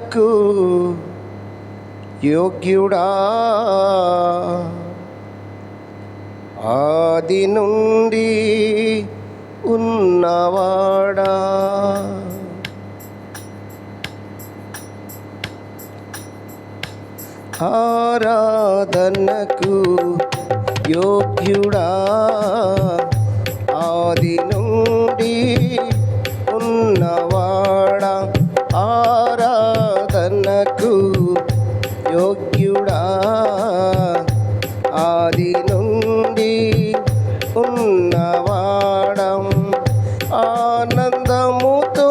ఆరాధనకు యోగ్యుడా. ఆది నుండి ఉన్నవాడా. ఆరాధనకు యోగ్యుడా. యోగ్యుడా ఆది నుండి ఉన్నవాడం ఆనందముతో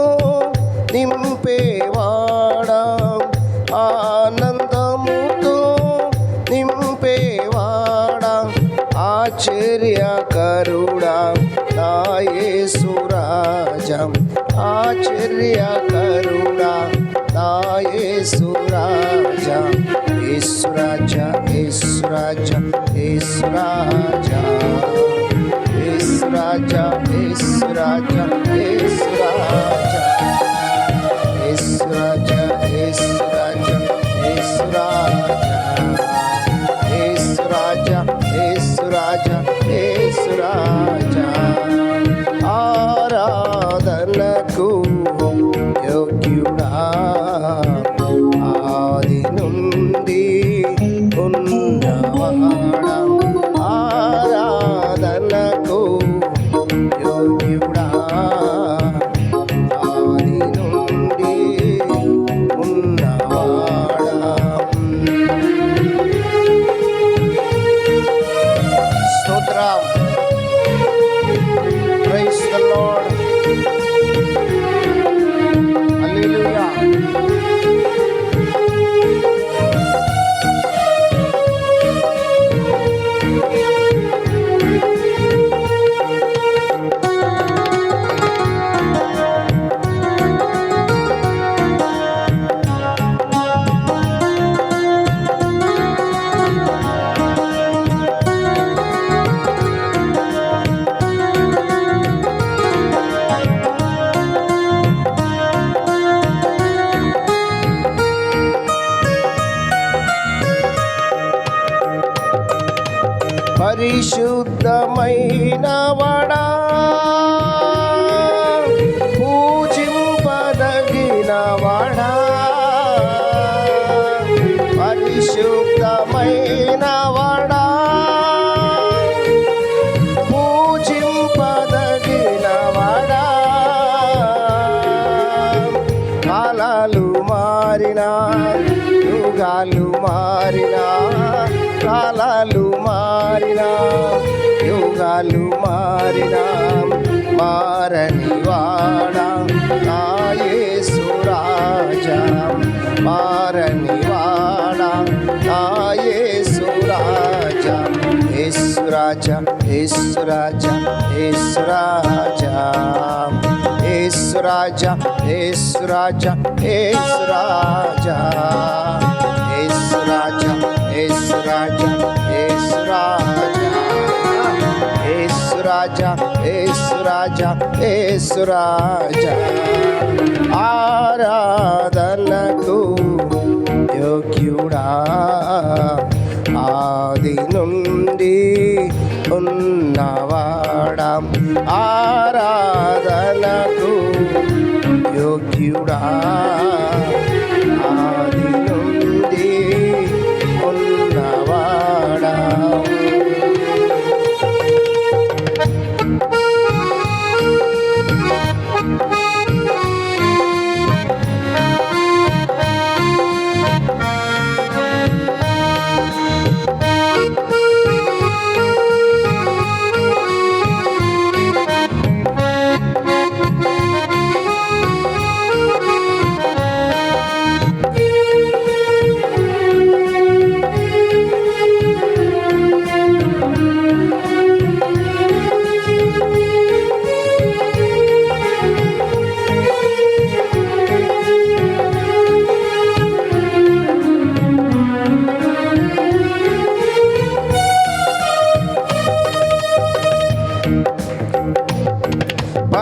నింపేవాడం. ఆనందముతో నింపేవాడా. ఆశ్చర్యకరుడా నాయసురాజం ఆశ్చర్యకరుడా యేసు రాజా యేసు రాజా యేసు రాజా యేసు రాజా యేసు రాజా యేసు రాజా పరిశుద్ధమైన వడా? పూజింపదగిన వడా? పరిశుద్ధమైన వడా? పూజింపదగిన వడా? కాలాలు మారినా యుగాలు మారినా కాలాలు మారినా యుగాలు మారినా మారని వాడా నాయసురాజా మారని వాడా నాయసురాజా యేసురాజా యేసురాజా యేసురాజా యేసురాజా యేసురాజా యేసురాజా యేసురాజా రాజా ఏసు రాజా ఏసు రాజా. ఆరాధనకు యోగ్యుడా. ఆది నుండి ఉన్నవాడా. ఆరాధనకు యోగ్యుడా.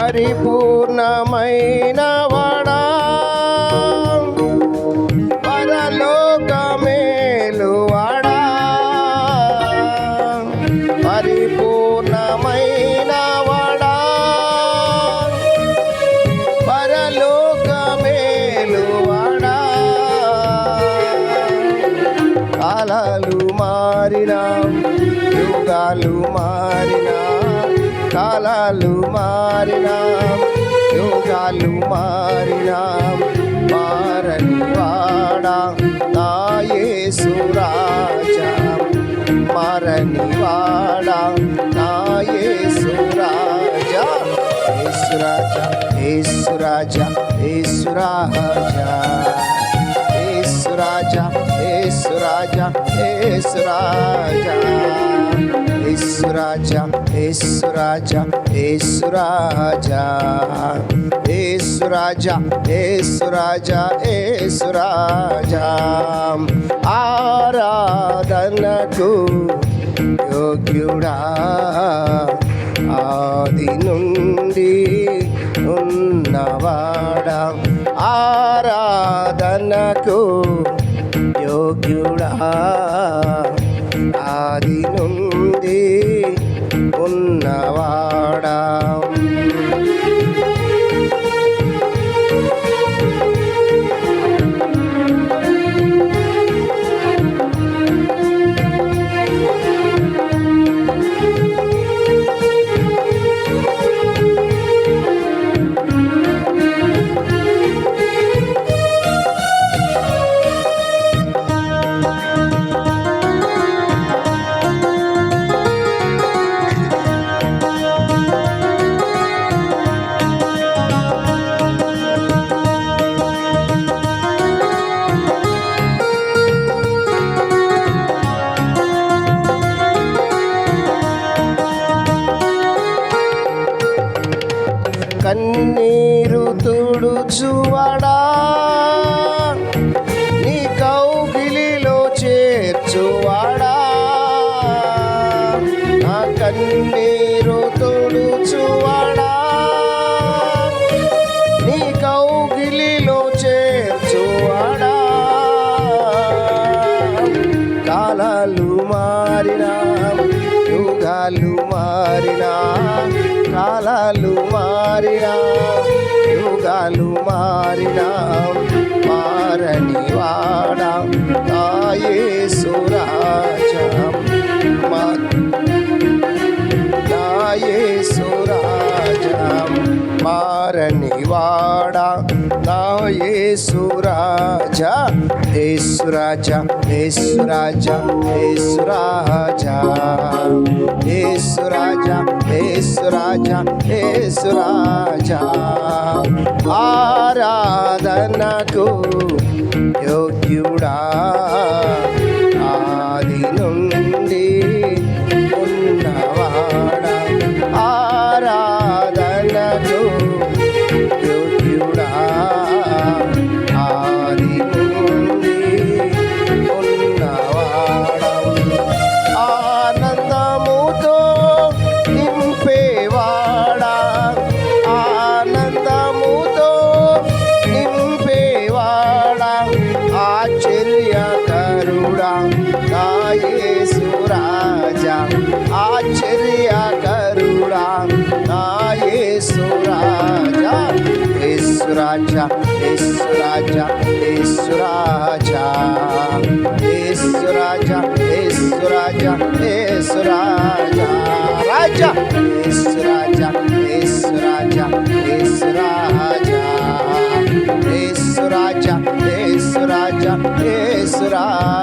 పరిపూర్ణమైన వడా పరలోకమేలు వడా పరిపూర్ణమైన వడా పరలోకమేలు వడా కాలాలు మారిన యుగాలు మారినా. కాలాలు మారినా యోగాలు మారినా మారని వాడా నాయసురాజా మారని వాడా నాయసురాజా యేసురాజా యేసురాజా యేసురాజా రాజా? యేసు రాజా యేసు రాజా. యేసు రాజా యేసు రాజా యేసు రాజా. యేసు రాజా యేసు రాజా యేసు రాజా. ఆరాధనకు యోగ్యుడా. ఆది నుండి ఉన్నవాడా. ఆరాధనకు సూర్యుడా ఆది నుండి ఉన్నవాడా. చేర్చువాడా నా కన్నీరు తుడుచువాడా? నీ కౌగిలిలో చేర్చువాడా? కాలాలు మారినా యుగాలు మారినా కాలాలు మారినా యుగాలు మారినా మారని వాడా. మారని వాడా నా యేసురాజా యేసురాజా యేసురాజా యేసురాజా యేసురాజా యేసురాజా యేసురాజా ఆరాధనకు యోగ్యుడా ಆಶ್ಚರ್ಯ ಕರುಣಾ ತಾಯೇ ಸುರಾಜ ಏಸುರಾಜ ಏಸುರಾಜ ಏಸುರಾಜ ಏಸುರಾಜ ಏಸುರಾಜ ಏಸುರಾಜ ರಾಜ ಏಸುರಾಜ ಏಸುರಾಜ ಏಸುರಾಜ ಏಸುರಾಜ ಏಸುರಾಜ ಏಸುರಾಜ